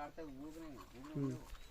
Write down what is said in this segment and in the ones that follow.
डरते हैं घूमने में घूमने में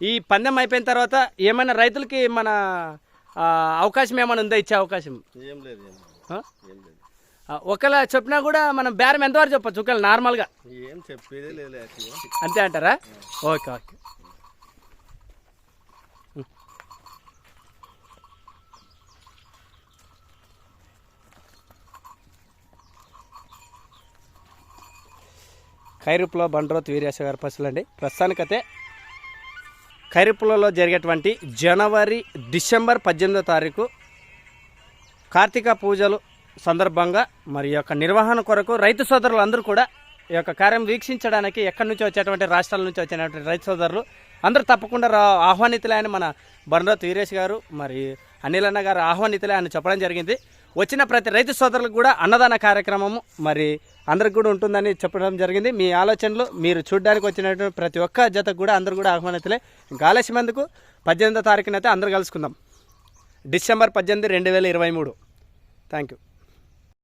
ఈ పందెం అయిపోయిన తర్వాత ఏమైనా రైతులకి మన ఆ, అవకాశం ఏమైనా ఉందా ఇచ్చే అవకాశం? ఏం లేదు ఏం లేదు. ఒకవేళ చెప్పినా కూడా మనం బేరం ఎంతవరకు చెప్పచ్చు? ఒకవేళ నార్మల్గా. ఏం చెప్పేదే లేదు అంతే అంటారా? Okay okay. ఖైరుపులో బండరోత్ వీరేశ గారి పసులండి. ప్రస్తుతానికైతే ఖైరుపులలో జరిగేటువంటి జనవరి డిసెంబర్ పద్దెనిమిదో తారీఖు కార్తీక పూజలు సందర్భంగా మరి యొక్క నిర్వహణ కొరకు రైతు సోదరులు అందరూ కూడా ఈ యొక్క కార్యం వీక్షించడానికి ఎక్కడి నుంచి వచ్చేటువంటి రాష్ట్రాల నుంచి వచ్చినటువంటి రైతు సోదరులు అందరూ తప్పకుండా రా ఆహ్వానితులే అని మన బండ్రోత్ వీరేష్ గారు మరి అనిల్ అన్న గారు ఆహ్వానితులే అని చెప్పడం జరిగింది. వచ్చిన ప్రతి రైతు సోదరులకు కూడా అన్నదాన కార్యక్రమము మరి అందరికి కూడా ఉంటుందని చెప్పడం జరిగింది. మీ ఆలోచనలు మీరు చూడడానికి వచ్చినటువంటి ప్రతి ఒక్క జతకు కూడా అందరూ కూడా ఆహ్వానితులే. ఇంకా ఆలస్యం ఎందుకు? పద్దెనిమిదో తారీఖునైతే అందరూ కలుసుకుందాం. డిసెంబర్ పద్దెనిమిది రెండు వేల ఇరవై మూడు. Thank you